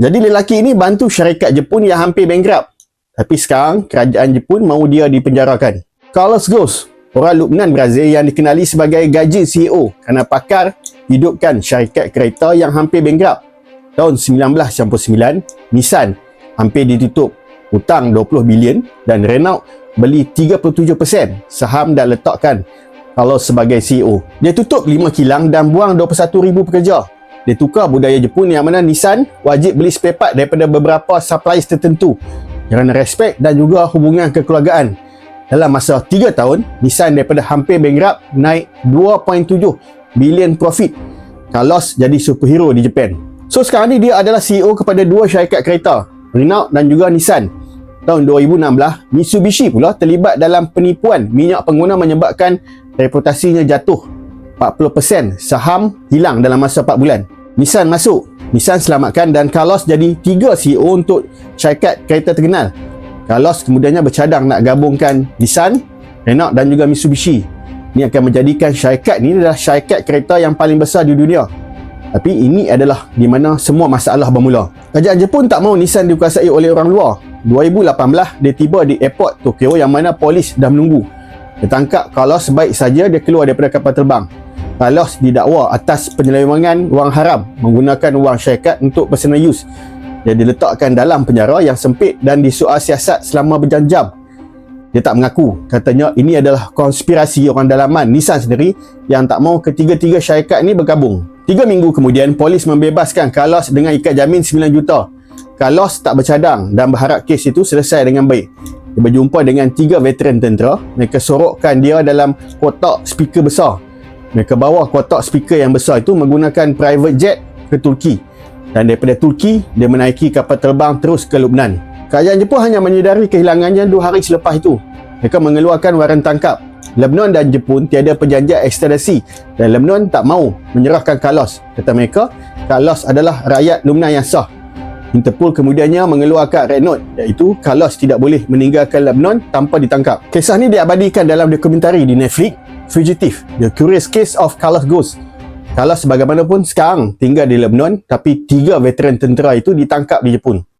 Jadi lelaki ini bantu syarikat Jepun yang hampir bankrupt. Tapi sekarang kerajaan Jepun mahu dia dipenjarakan. Carlos Ghosn, orang Lubnan Brazil yang dikenali sebagai gaji CEO kerana pakar hidupkan syarikat kereta yang hampir bankrupt. Tahun 1999, Nissan hampir ditutup hutang 20 bilion dan Renault beli 37% saham dan letakkan Carlos sebagai CEO. Dia tutup 5 kilang dan buang 21,000 pekerja. Dia tukar budaya Jepun yang mana Nissan wajib beli spare part daripada beberapa suppliers tertentu kerana respect dan juga hubungan kekeluargaan. Dalam masa 3 tahun, Nissan daripada hampir bankrupt naik 2.7 bilion profit. Carlos jadi superhero di Jepun. So sekarang ni dia adalah CEO kepada dua syarikat kereta, Renault dan juga Nissan. Tahun 2016, Mitsubishi pula terlibat dalam penipuan minyak pengguna menyebabkan reputasinya jatuh. 40% saham hilang dalam masa 4 bulan. Nissan masuk. Nissan selamatkan dan Carlos jadi tiga CEO untuk syarikat kereta terkenal. Carlos kemudiannya bercadang nak gabungkan Nissan, Renault dan juga Mitsubishi. Ini akan menjadikan syarikat ni adalah syarikat kereta yang paling besar di dunia. Tapi ini adalah di mana semua masalah bermula. Kerajaan Jepun tak mahu Nissan dikuasai oleh orang luar. 2018 dia tiba di airport Tokyo yang mana polis dah menunggu. Dia tangkap Carlos sebaik saja dia keluar daripada kapal terbang. Carlos didakwa atas penyelewengan wang haram menggunakan wang syarikat untuk personal use. Dia diletakkan dalam penjara yang sempit dan disoal siasat selama berjam-jam. Dia tak mengaku. Katanya ini adalah konspirasi orang dalaman Nissan sendiri yang tak mahu ketiga-tiga syarikat ini bergabung. Tiga minggu kemudian, polis membebaskan Carlos dengan ikat jamin 9 juta. Carlos tak bercadang dan berharap kes itu selesai dengan baik. Dia berjumpa dengan tiga veteran tentera. Mereka sorokkan dia dalam kotak speaker besar. Mereka bawa kotak speaker yang besar itu menggunakan private jet ke Turki. Dan daripada Turki, dia menaiki kapal terbang terus ke Lubnan. Kerajaan Jepun hanya menyedari kehilangannya dua hari selepas itu. Mereka mengeluarkan waran tangkap. Lebanon dan Jepun tiada perjanjian ekstradisi dan Lebanon tak mahu menyerahkan Carlos. Kata mereka, Carlos adalah rakyat Lubnan yang sah. Interpol kemudiannya mengeluarkan red note iaitu Carlos tidak boleh meninggalkan Lebanon tanpa ditangkap. Kisah ini diabadikan dalam dokumentari di Netflix, Fugitive, The Curious Case of Carlos Ghost. Carlos bagaimanapun sekarang tinggal di Lebanon tapi tiga veteran tentera itu ditangkap di Jepun.